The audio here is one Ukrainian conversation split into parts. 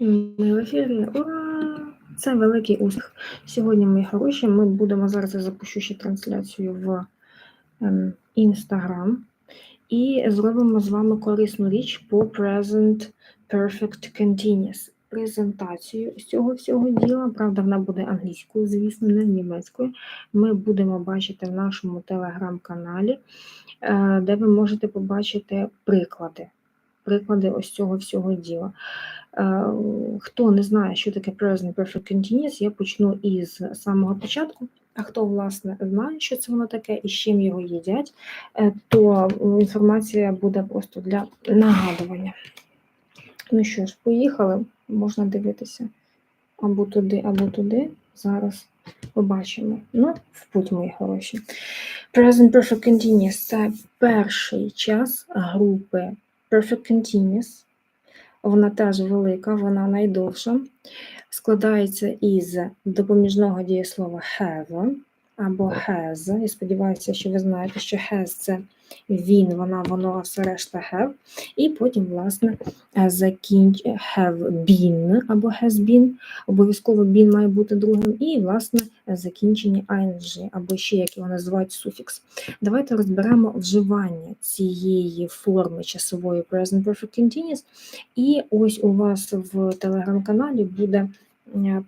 Ми в ефірі. Ура! Це великий успіх. Сьогодні, мої хороші, ми будемо зараз я запущу ще трансляцію в ем, Instagram і зробимо з вами корисну річ по Present Perfect Continuous. Презентацію з цього всього діла. Правда, вона буде англійською, звісно, не німецькою. Ми будемо бачити в нашому телеграм-каналі, е, де ви можете побачити приклади. Приклади ось цього всього діла. Е, Хто не знає, що таке Present Perfect Continuous, я почну із самого початку. А хто, власне, знає, що це воно таке і з чим його їдять, е, то інформація буде просто для нагадування. Ну що ж, поїхали, можна дивитися або туди, або туди. Зараз побачимо. Ну, в путь, мої хороші. Present Perfect Continuous – це перший час групи Perfect Continuous. Вона теж велика, вона найдовша. Складається із допоміжного дієслова have або has. Я сподіваюся, що ви знаєте, що has це він, вона, воно, а все решта have. І потім, власне, закінч have been або has been. Обов'язково been має бути другим. І, власне, закінчення ing, або ще, як його називають, суфікс. Давайте розберемо вживання цієї форми часової Present Perfect Continuous. І ось у вас в телеграм-каналі буде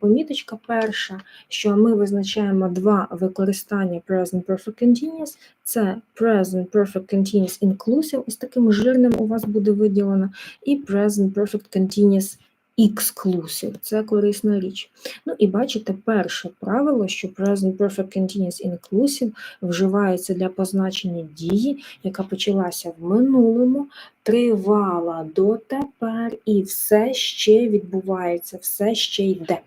поміточка перша, що ми визначаємо два використання Present Perfect Continuous. Це Present Perfect Continuous Inclusive, ось таким жирним у вас буде виділено, і Present Perfect Continuous Exclusive. Це корисна річ. Ну і бачите, перше правило, що Present Perfect Continuous Inclusive вживається для позначення дії, яка почалася в минулому, тривала дотепер, і все ще відбувається, все ще йде.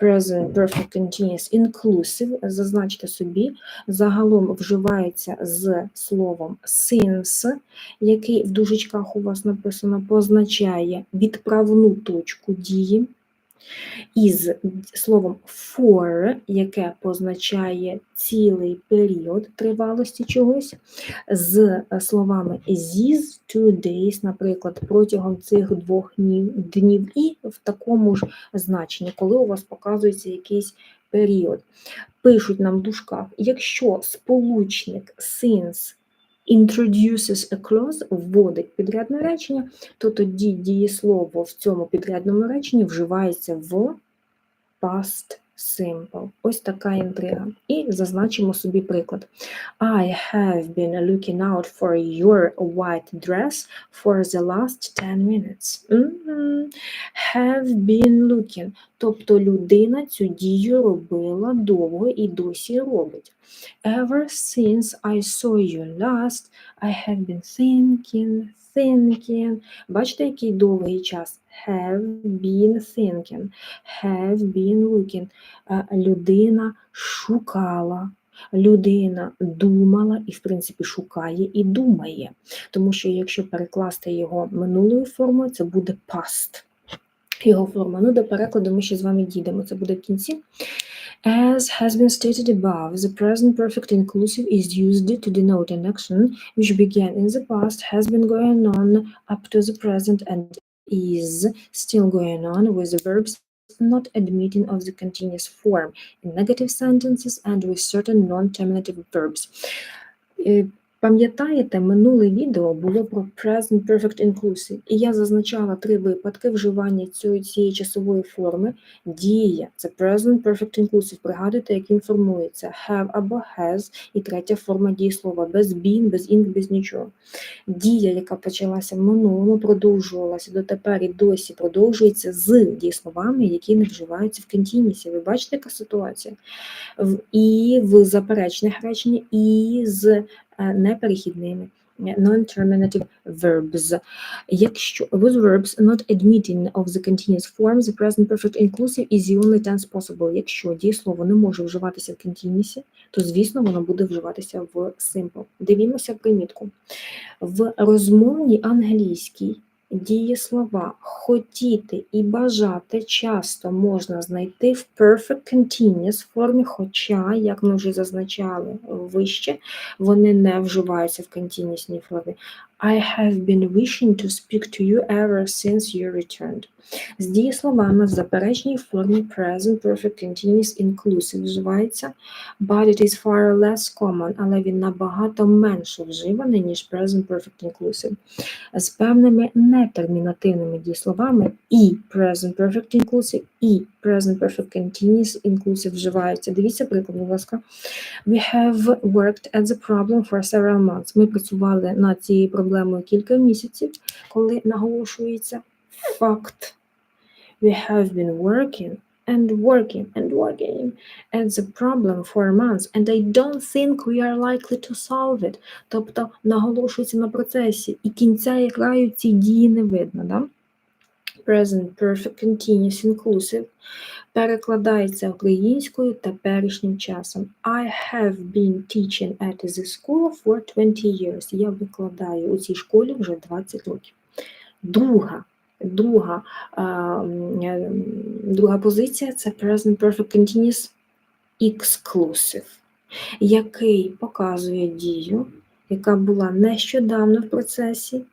Present Perfect Continuous Inclusive, зазначте собі, загалом вживається з словом since, який в дужечках у вас написано, позначає відправну точку дії із словом for, яке позначає цілий період тривалості чогось, з словами these two days, наприклад, протягом цих двох днів, і в такому ж значенні, коли у вас показується якийсь період. Пишуть нам в дужках, якщо сполучник since introduces a clause, вводить підрядне речення, то тоді дієслово в цьому підрядному реченні вживається в past simple. Ось така інтрига. І зазначимо собі приклад. I have been looking out for your white dress for the last 10 minutes. Мгм. Have been looking. Тобто людина цю дію робила довго і досі робить. Ever since I saw you last, I have been thinking, thinking. Бачите, який довгий час? Have been thinking, have been looking. Е, Людина шукала. Людина думала і, в принципі, шукає і думає. Тому що якщо перекласти його минулою формою, це буде past. Його форма. Ну, до перекладу ми ще з вами дійдемо. Це буде в кінці. As has been stated above, the present perfect inclusive is used to denote an action which began in the past, has been going on up to the present, and is still going on with the verbs not admitting of the continuous form in negative sentences and with certain non-terminative verbs. Е, Пам'ятаєте, минуле відео було про Present Perfect Inclusive, і я зазначала три випадки вживання цієї, цієї часової форми. Дія це Present Perfect Inclusive. Пригадуйте, як він формується have або has, і третя форма дієслова без been, без ing, без нічого. Дія, яка почалася в минулому, продовжувалася дотепер і досі продовжується з дієсловами, які не вживаються в континісі. Ви бачите, яка ситуація? І в заперечних реченнях, і з неперехідними е, non-terminative verbs. Якщо with verbs not admitting of the continuous form, the present perfect inclusive is the only tense possible. Якщо дієслово не може вживатися в континісі, то звісно воно буде вживатися в simple. Дивімося примітку. В розмовній англійській дієслова хотіти і бажати часто можна знайти в perfect continuous формі, хоча, як ми вже зазначали вище, вони не вживаються в continuous формі. I have been wishing to speak to you ever since you returned. З дієсловами в заперечній формі present perfect continuous inclusive вживається, but it is far less common, але він набагато менше вживаний, ніж present perfect inclusive. З певними нетермінативними дієсловами і present perfect inclusive, і present perfect continuous inclusive вживаються. Дивіться приклад, будь ласка. We have worked at the problem for several months. Ми працювали над цією проблемою кілька місяців, коли наголошується факт. We have been working and working and working at the problem for months, and I don't think we are likely to solve it. Тобто наголошується на процесі, і кінця і краю ці дії не видно. Да? Present Perfect Continuous Inclusive перекладається українською теперішнім часом. I have been teaching at the school for 20 years. Я викладаю у цій школі вже 20 років. Друга, друга, друга позиція це Present Perfect Continuous Exclusive, який показує дію, яка була нещодавно в процесі,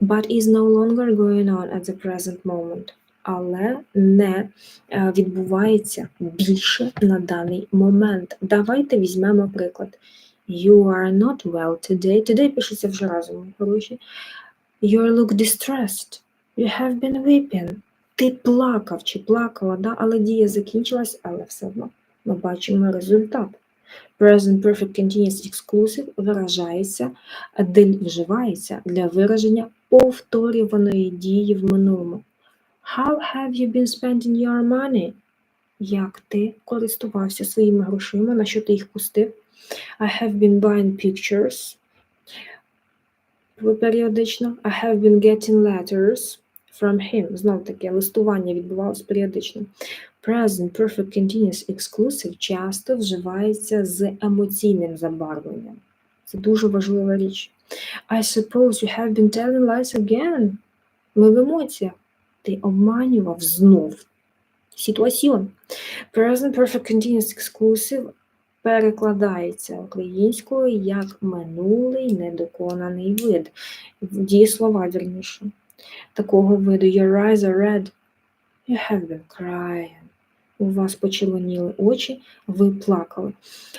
but is no longer going on at the present moment, але не е, відбувається більше на даний момент. Давайте візьмемо приклад. You are not well today. Today пишеться вже разом, хороші. You look distressed. You have been weeping. Ти плакав чи плакала, да? але дія закінчилась, але все одно ми бачимо результат. Present Perfect Continuous Exclusive виражається, вживається для вираження повторюваної дії в минулому. How have you been spending your money? Як ти користувався своїми грошима, на що ти їх пустив? I have been buying pictures. Періодично. I have been getting letters from him. Знов таки, листування відбувалося періодично. Present Perfect Continuous Exclusive часто вживається з емоційним забарвленням. Це дуже важлива річ. I suppose you have been telling lies again. Ми в емоціях. Ти обманював знов. Ситуаціон. Present Perfect Continuous Exclusive перекладається українською як минулий недоконаний вид. Дієслова, вірніше. Такого виду Your eyes are red. You have been crying. У вас почервоніли очі, ви плакали.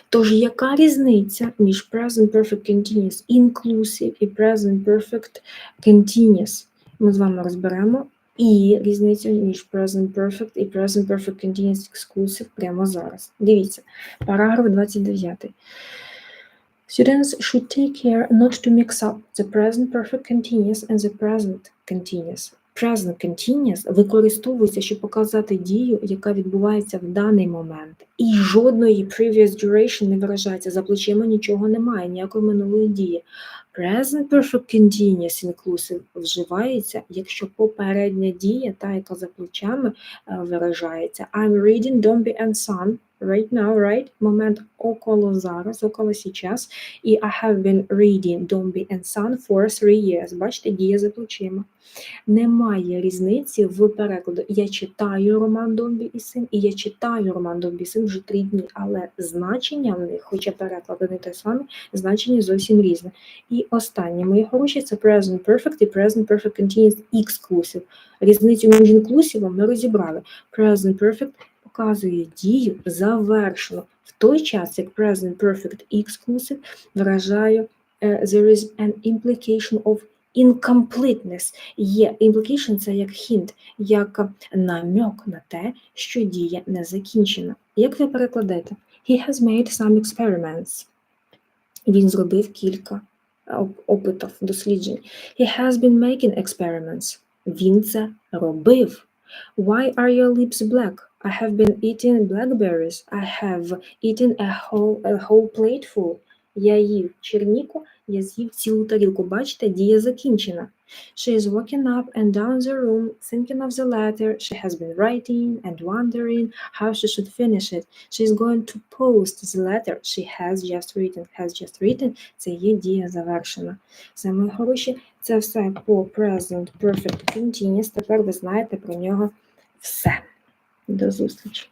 Тож, яка різниця між Present Perfect Continuous Inclusive і Present Perfect Continuous? Ми з вами розберемо і різницю між Present Perfect і Present Perfect Continuous Exclusive прямо зараз. Дивіться, параграф 29. Students should take care not to mix up the present perfect continuous and the present continuous. Present continuous використовується, щоб показати дію, яка відбувається в даний момент. І жодної previous duration не виражається. За плечима нічого немає, ніякої минулої дії. Present perfect continuous inclusive вживається, якщо попередня дія, та яка за плечами е, виражається. I'm reading Dombey and Son right now, right? Момент около зараз, около сейчас. І I have been reading Dombey and Son for three years. Бачите, дія за плечима. Немає різниці в перекладу. Я читаю роман Домбі і син, і я читаю роман Домбі і син вже три дні, але значення в них, хоча переклад не те саме, значення зовсім різне. І останнє мої хороші це present perfect і present perfect continuous exclusive. Різницю між інклюсивом ми розібрали. Present perfect показує дію завершено. В той час, як present perfect exclusive виражає е, there is an implication of incompleteness. Є implication – це як hint, як намек на те, що дія не закінчена. Як ви перекладете? He has made some experiments. Він зробив кілька опитів, досліджень. He has been making experiments. Він це робив. Why are your lips black? I have been eating blackberries. I have eaten a whole, a whole plateful. Я їв черніку, я з'їв цілу тарілку. Бачите, дія закінчена. She is walking up and down the room, thinking of the letter. She has been writing and wondering how she should finish it. She is going to post the letter she has just written. Has just written – це є дія завершена. Це, мої хороші, це все по present perfect continuous. Тепер ви знаєте про нього все. До зустрічі.